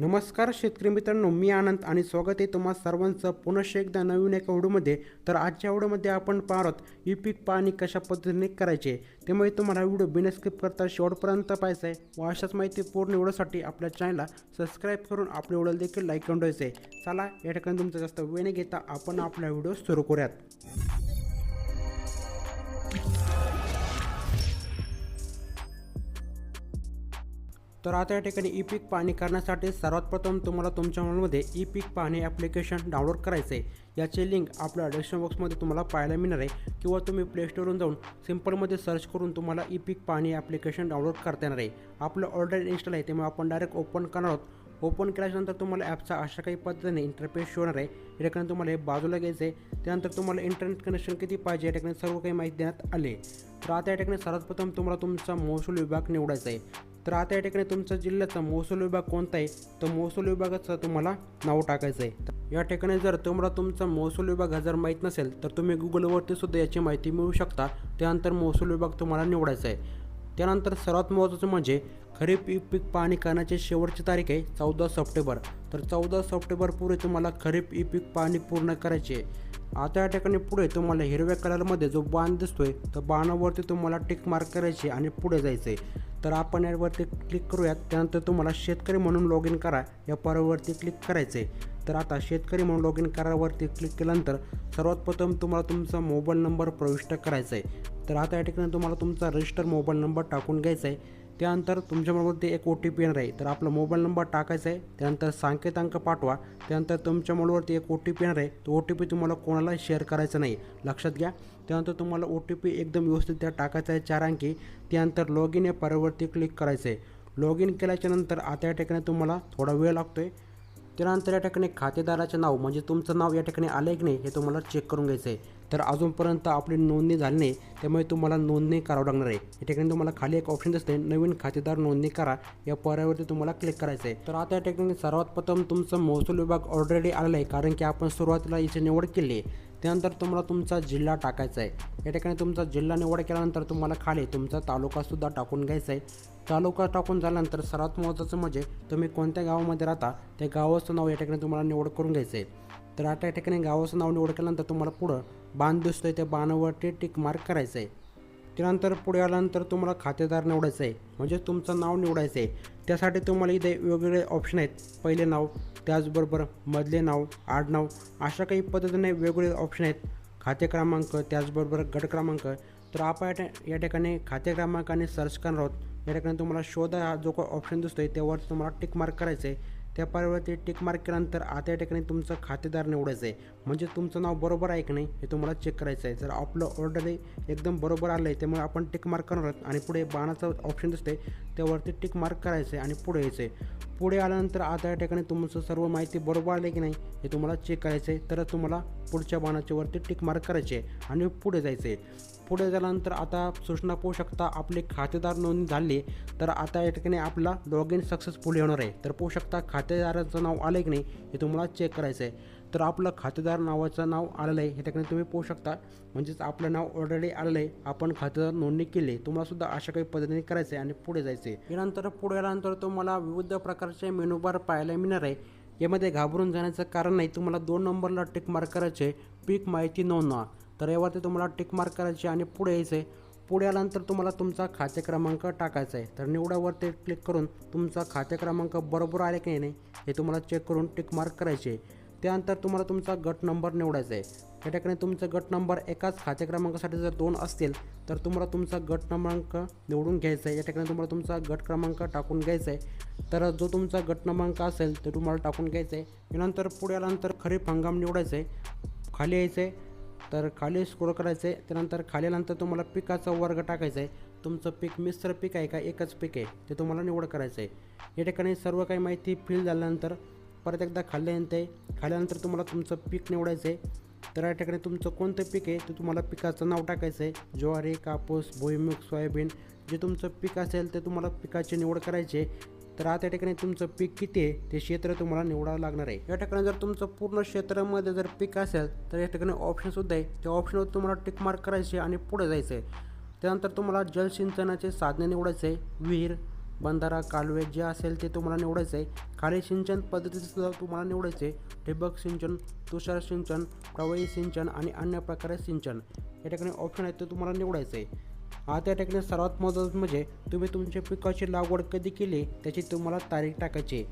नमस्कार शेतकरी मित्रांनो मी आनंद आणि स्वागत आहे तुम्हा सर्वांचं. पुनश्च एकदा नवीन एका व्हिडिओमध्ये. तर आजच्या व्हिडिओमध्ये आपण पाहत ई पीक पाणी कशा पद्धतीने करायचे? त्यामुळे तुम्हाला व्हिडिओ बिना स्किप करता शेवटपर्यंत पाहायचं आहे. व अशाच माहिती पूर्ण व्हिडिओसाठी आपल्या चॅनलला सबस्क्राईब करून आपले व्हिडिओ देखील लाईक करून द्यायचं आहे. चला या ठिकाणी तुमचा जास्त वेळ न घेता आपण आपला व्हिडिओ सुरू करूयात. तर आता या ठिकाणी ई पीक पाहणी करण्यासाठी सर्वात प्रथम तुम्हाला तुमच्या मोबाईलमध्ये ई पीक पाहणी ॲप्लिकेशन डाउनलोड करायचं आहे. याचे लिंक आपल्या डिस्क्रिप्शन बॉक्समध्ये तुम्हाला पाहायला मिळणार आहे. किंवा तुम्ही प्लेस्टोरवरून जाऊन सिम्पलमध्ये सर्च करून तुम्हाला ई पीक पाहणी ॲप्लिकेशन डाउनलोड करता येणार आहे. आपलं ऑलरेडी इन्स्टॉल आहे त्यामुळे आपण डायरेक्ट ओपन करणार आहोत. ओपन केल्याच्यानंतर तुम्हाला ॲपचा अशा काही पद्धतीने इंटरफेस शो होणार आहे. या ठिकाणी तुम्हाला हे बाजूला घ्यायचं आहे. त्यानंतर तुम्हाला इंटरनेट कनेक्शन किती पाहिजे या ठिकाणी सर्व काही माहिती देण्यात आले तर आता या ठिकाणी सर्वात प्रथम तुम्हाला तुमचा महसूल विभाग निवडायचा आहे. तर आता या ठिकाणी तुमचा जिल्ह्याचा महसूल विभाग कोणता आहे? तर महसूल विभागाचं तुम्हाला नाव टाकायचं आहे. या ठिकाणी जर तुम्हाला तुमचा महसूल विभाग हा जर माहीत नसेल तर तुम्ही गुगलवरती सुद्धा याची माहिती मिळू शकता. त्यानंतर महसूल विभाग तुम्हाला निवडायचा आहे. त्यानंतर सर्वात महत्त्वाचं म्हणजे खरीप ई पीक पाहणी करण्याची शेवटची तारीख आहे चौदा सप्टेंबर. तर चौदा सप्टेंबरपूर्वी तुम्हाला खरीप ई पीक पाहणी पूर्ण करायची आहे. आता या ठिकाणी पुढे तुम्हाला हिरव्या कलरमध्ये जो बाण दिसतोय तर बाणावरती तुम्हाला टिक मार्क करायची आणि पुढे जायचं आहे तर आपण यावरती क्लिक करूयात. त्यानंतर तुम्हाला शेतकरी म्हणून लॉग इन करा. या पर्यावरती क्लिक करायचं आहे तर आता शेतकरी म्हणून लॉग इन करावरती क्लिक केल्यानंतर सर्वात प्रथम तुम्हाला तुमचा मोबाईल नंबर प्रविष्ट करायचा आहे तर आता या ठिकाणी तुम्हाला तुमचा रजिस्टर मोबाईल नंबर टाकून घ्यायचा आहे त्यानंतर तुमच्याबरोबर ते एक ओ टी पी येणार आहे. तर आपला मोबाईल नंबर टाकायचा आहे. त्यानंतर सांकेतांक पाठवा. त्यानंतर तुमच्या मोबाईलवरती एक ओ टी पी येणार आहे. तो ओ टी पी तुम्हाला कोणाला शेअर करायचा नाही. लक्षात घ्या. त्यानंतर तुम्हाला ओ टी पी एकदम व्यवस्थित त्या टाकायचा आहे. चार अंकी. त्यानंतर लॉग इन या पर्यावरती क्लिक करायचं आहे. लॉग इन केल्याच्यानंतर आता या ठिकाणी तुम्हाला थोडा वेळ लागतो आहे त्यानंतर या ठिकाणी खातेदाराचे नाव म्हणजे तुमचं नाव या ठिकाणी आलं आहे की नाही हे तुम्हाला चेक करून घ्यायचं आहे तर अजूनपर्यंत आपली नोंदणी झाली नाही त्यामुळे तुम्हाला नोंदणी करावं लागणार आहे. या ठिकाणी तुम्हाला खाली एक ऑप्शन दिसते नवीन खातेदार नोंदणी करा. या पर्यावरती तुम्हाला क्लिक करायचं आहे. तर आता या ठिकाणी सर्वात प्रथम तुमचं महसूल विभाग ऑलरेडी आलेला आहे कारण की आपण सुरुवातीला याची निवड केली आहे. त्यानंतर तुम्हाला तुमचा जिल्हा टाकायचा आहे. या ठिकाणी तुमचा जिल्हा निवड केल्यानंतर तुम्हाला खाली तुमचा तालुकासुद्धा टाकून घ्यायचा आहे. तालुका टाकून झाल्यानंतर सर्वात महत्त्वाचं म्हणजे तुम्ही कोणत्या गावामध्ये राहता त्या गावाचं नाव या ठिकाणी तुम्हाला निवड करून घ्यायचं आहे. तर आता या ठिकाणी गावाचं नाव निवड केल्यानंतर तुम्हाला पुढं बाण दिसतं आहे त्या बाणावरती टिक मार्क करायचं आहे. त्यानंतर पुढे आल्यानंतर तुम्हाला खातेदार निवडायचं आहे. म्हणजे तुमचं नाव निवडायचं आहे. त्यासाठी तुम्हाला इथे वेगवेगळे ऑप्शन आहेत. पहिले नाव त्याचबरोबर मधले नाव आडनाव अशा काही पद्धतीने वेगवेगळे ऑप्शन आहेत. खाते क्रमांक त्याचबरोबर गट क्रमांक. तर आपण या या ठिकाणी खाते क्रमांकाने सर्च करणार आहोत. या ठिकाणी तुम्हाला शोधा हा जो काही ऑप्शन दिसतो आहे त्यावर तुम्हाला टिक मार्क करायचं आहे त्या पर्यावरती टिक मार्क केल्यानंतर आता या ठिकाणी तुमचं खातेदार निवडायचं आहे. म्हणजे तुमचं नाव बरोबर आहे की नाही हे तुम्हाला चेक करायचं आहे. जर आपलं ऑर्डर एकदम बरोबर आलं आहे त्यामुळे आपण टिक मार्क करणार आहोत आणि पुढे बाणाचं ऑप्शन दिसते त्यावरती टिक मार्क करायचं आहे आणि पुढे यायचं आहे. पुढे आल्यानंतर आता या ठिकाणी तुमचं सर्व माहिती बरोबर आली की नाही हे तुम्हाला चेक करायचं आहे. तरच तुम्हाला पुढच्या बाणाच्यावरती टिक मार्क करायचे आहे आणि पुढे जायचं आहे. पुढे झाल्यानंतर आता सूचना पाहू शकता आपली खातेदार नोंदणी झाली तर आता या ठिकाणी आपला लॉग इन सक्सेसफुल होणार आहे. तर पाहू शकता खातेदाराचं नाव आलं की नाही हे तुम्हाला चेक करायचं आहे तर आपलं खातेदार नावाचं नाव आलेलं आहे हे ठिकाणी तुम्ही पाहू शकता. म्हणजेच आपलं नाव ऑलरेडी आलेलं आहे आपण खातेदार नोंदणी केली तुम्हाला सुद्धा अशा काही पद्धतीने करायचं आहे आणि पुढे जायचं आहे यानंतर पुढे आल्यानंतर तुम्हाला विविध प्रकारचे मेनू बार पाहायला मिळणार आहे. यामध्ये घाबरून जाण्याचं कारण नाही तुम्हाला दोन नंबरला टिक मार्क करायचे पीक माहिती नोंदवा. तर यावरती तुम्हाला टिक मार्क करायचे आणि पुढे यायचं आहे पुढे आल्यानंतर तुम्हाला तुमचा खाते क्रमांक टाकायचा आहे. तर निवडावरती क्लिक करून तुमचा खाते क्रमांक बरोबर आले की नाही हे तुम्हाला चेक करून टिक मार्क करायचे त्यानंतर तुम्हाला तुमचा गट नंबर निवडायचा आहे. या ठिकाणी तुमचा गट नंबर एकाच खाते क्रमांकासाठी जर दोन असतील तर तुम्हाला तुमचा गट क्रमांक निवडून घ्यायचा आहे. या ठिकाणी तुम्हाला तुमचा गट क्रमांक टाकून घ्यायचा आहे. तर जो तुमचा गट क्रमांक असेल तो तुम्हाला टाकून घ्यायचा आहे. यानंतर पुढे आल्यानंतर खरीप हंगाम निवडायचं आहे. खाली यायचं आहे. तर खाली स्क्रोल करायचं आहे. त्यानंतर खालीनंतर तुम्हाला पिकाचा वर्ग टाकायचा आहे. तुमचं पीक मिश्र पीक आहे का? एकच पीक आहे. ते तुम्हाला निवड करायचं आहे. या ठिकाणी सर्व काही माहिती फिल झाल्यानंतर परत एकदा खाल्ल्यानंतर आहे खाल्यानंतर तुम्हाला तुमचं पीक निवडायचं आहे. तर या ठिकाणी तुमचं कोणतं पीक आहे? ते तुम्हाला पिकाचं नाव टाकायचं आहे. ज्वारी कापूस भुईमुग सोयाबीन जे तुमचं पीक असेल ते तुम्हाला पिकाची निवड करायची आहे. तर आता या ठिकाणी तुमचं पीक किती आहे? ते क्षेत्र तुम्हाला निवडावं लागणार आहे. या ठिकाणी जर तुमचं पूर्ण क्षेत्रामध्ये जर पीक असेल तर या ठिकाणी ऑप्शनसुद्धा आहे. त्या ऑप्शनवर तुम्हाला टिक मार्क करायचे आणि पुढे जायचं आहे. त्यानंतर तुम्हाला जलसिंचनाचे साधने निवडायचे आहे. विहीर बंधारा कालवे जे असेल ते तुम्हाला निवडायचं आहे. खाली सिंचन पद्धतीसुद्धा तुम्हाला निवडायचं आहे. ठिबक सिंचन तुषार सिंचन प्रवाही सिंचन आणि अन्य प्रकारे सिंचन. या ठिकाणी ऑप्शन आहेत ते तुम्हाला निवडायचं आहे. आता या ठिकाणी सर्वात महत्त्वाचं म्हणजे तुम्ही तुमच्या पिकाची लागवड कधी केली त्याची तुम्हाला तारीख टाकायची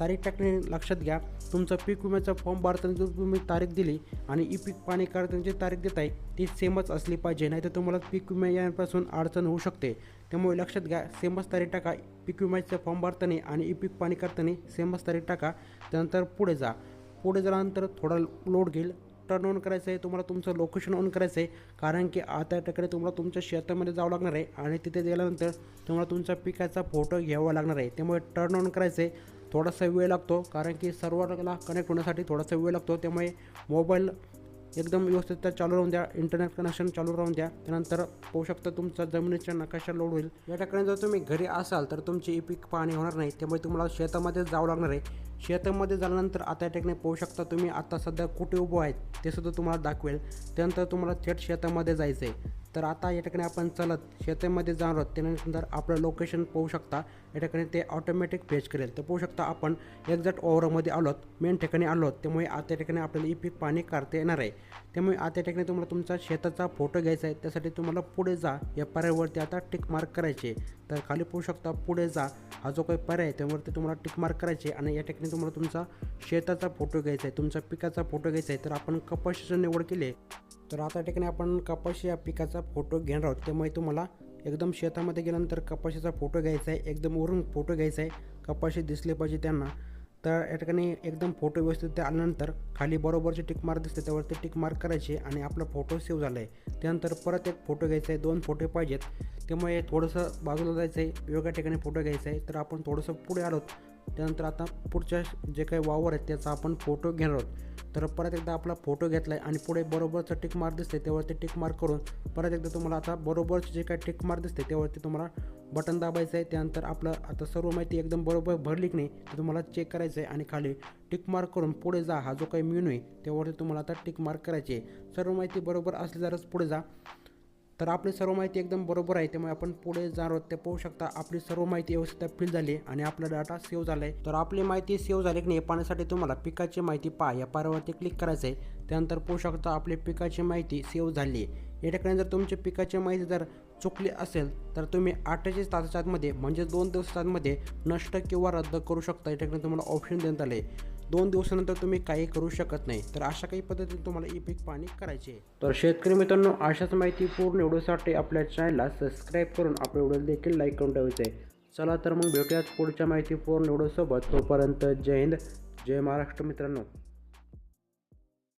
तारीख टाकणे लक्षात घ्या तुमचा पीक विम्याचा फॉर्म भरताना जर तुम्ही तारीख दिली आणि ई पीक पाणी करताना जी तारीख देत आहे ती सेमच असली पाहिजे नाही तर तुम्हाला पीक विमा यापासून अडचण होऊ शकते. त्यामुळे लक्षात घ्या सेमच तारीख टाका पीक विम्याचा फॉर्म भरताना आणि ई पीक पाणी करताना सेमच तारीख टाका त्यानंतर पुढे जा. पुढे झाल्यानंतर थोडा लोड घेईल टर्न ऑन करायचं आहे तुम्हाला तुमचं लोकेशन ऑन करायचं आहे कारण की आता या तुम्हाला तुमच्या शेतामध्ये जावं लागणार आहे आणि तिथे गेल्यानंतर तुम्हाला तुमच्या पिकाचा फोटो घ्यावा लागणार आहे. त्यामुळे टर्न ऑन करायचं आहे थोडासा वेळ लागतो कारण की सर्वरला कनेक्ट होण्यासाठी थोडासा वेळ लागतो. त्यामुळे मोबाईल एकदम व्यवस्थित चालू राहून द्या. इंटरनेट कनेक्शन चालू राहून द्या. त्यानंतर पाहू शकता तुमचा जमिनीच्या नकाशा लोड होईल. या ठिकाणी जर तुम्ही घरी असाल तर तुमची ई पीक पाणी होणार नाही. त्यामुळे तुम्हाला शेतामध्ये जावं लागणार आहे. शेतामध्ये झाल्यानंतर आता या ठिकाणी पाहू शकता तुम्ही आता सध्या कुठे उभं आहेत ते सुद्धा तुम्हाला दाखवेल. त्यानंतर तुम्हाला थेट शेतामध्ये जायचं आहे तर आता या ठिकाणी आपण चलत शेतामध्ये जाणार आहोत. त्यानंतर आपलं लोकेशन पाहू शकता. या ठिकाणी ते ऑटोमॅटिक फेच करेल. तर पाहू शकता आपण एक्झॅक्ट ओव्हरमध्ये आलोत मेन ठिकाणी आलोत त्यामुळे आता या ठिकाणी आपल्याला ई पीक पाणी काढता येणार आहे. त्यामुळे आता या ठिकाणी तुम्हाला तुमचा शेताचा फोटो घ्यायचा आहे. त्यासाठी तुम्हाला पुढे जा. या पर्यायवरती आता टिक मार्क करायचे. तर खाली पाहू शकता पुढे जा. हा जो काही पर्याय आहे त्यावरती तुम्हाला टिक मार्क करायचे आणि या ठिकाणी तुम्हाला तुमचा शेताचा फोटो घ्यायचा आहे. तुमचा पिकाचा फोटो घ्यायचा आहे. तर आपण कपाशीचं निवड केली तर आता ठिकाणी आपण कपाशी या पिकाचा फोटो घेणार आहोत. त्यामुळे तुम्हाला एकदम शेतामध्ये गेल्यानंतर कपाशीचा फोटो घ्यायचा आहे. एकदम वरून फोटो घ्यायचा आहे. कपाशी दिसले पाहिजे त्यांना. तर या ठिकाणी एकदम फोटो व्यवस्थित ते आल्यानंतर खाली बरोबरचे टिक मार्क दिसते. त्यावरती टिक मार्क करायचे आणि आपला फोटो सेव्ह झाला आहे त्यानंतर परत एक फोटो घ्यायचा आहे. दोन फोटो पाहिजेत. त्यामुळे थोडंसं बाजूला जायचं आहे वेगळ्या ठिकाणी फोटो घ्यायचा आहे. तर आपण थोडंसं पुढे आलोत. त्यानंतर आता पुढच्या जे काही वावर आहेत त्याचा आपण फोटो घेणार आहोत. तर परत एकदा आपला फोटो घेतला आहे आणि पुढे बरोबरचं टिक मार्क दिसते त्यावरती टिक मार्क करून परत एकदा तुम्हाला आता बरोबरचे जे काही टिक मार्क दिसते त्यावरती तुम्हाला बटन दाबायचं आहे. त्यानंतर आपलं आता सर्व माहिती एकदम बरोबर भरली की नाही ते तुम्हाला चेक करायचं आहे आणि खाली टिक मार्क करून पुढे जा. हा जो काही मेनू आहे त्यावरती तुम्हाला आता टिक मार्क करायची आहे. सर्व माहिती बरोबर असली तरच पुढे जा. तर आपली सर्व माहिती एकदम बरोबर आहे त्यामुळे आपण पुढे जाणार आहोत ते पाहू शकता. आपली सर्व माहिती व्यवस्थित फिल झाली आहे आणि आपला डाटा सेव्ह झाला आहे तर आपली माहिती सेव्ह झाली की नाही पाहण्यासाठी तुम्हाला पिकाची माहिती पहा. या पारावरती क्लिक करायचं आहे त्यानंतर पाहू शकता आपली पिकाची माहिती सेव्ह झाली. आहे या ठिकाणी जर तुमची पिकाची माहिती जर चुकली असेल तर तुम्ही अठ्ठेचाळीस तासाच्या आतमध्ये म्हणजे दोन दिवसांमध्ये नष्ट किंवा रद्द करू शकता. या ठिकाणी तुम्हाला ऑप्शन देण्यात आले दोन दिवसानंतर तुम्ही काही करू शकत नाही. तर अशा काही पद्धतीने तुम्हाला ई पीक पाणी करायचे तर शेतकरी मित्रांनो अशाच माहिती पूर्ण एवढ्यासाठी आपल्या चॅनलला सबस्क्राईब करून आपल्या व्हिडिओ देखील लाईक करून ठेवायचं आहे. चला तर मग भेटूयात पुढच्या माहिती पूर्ण एवढ्यासोबत. तोपर्यंत जय हिंद जय महाराष्ट्र मित्रांनो.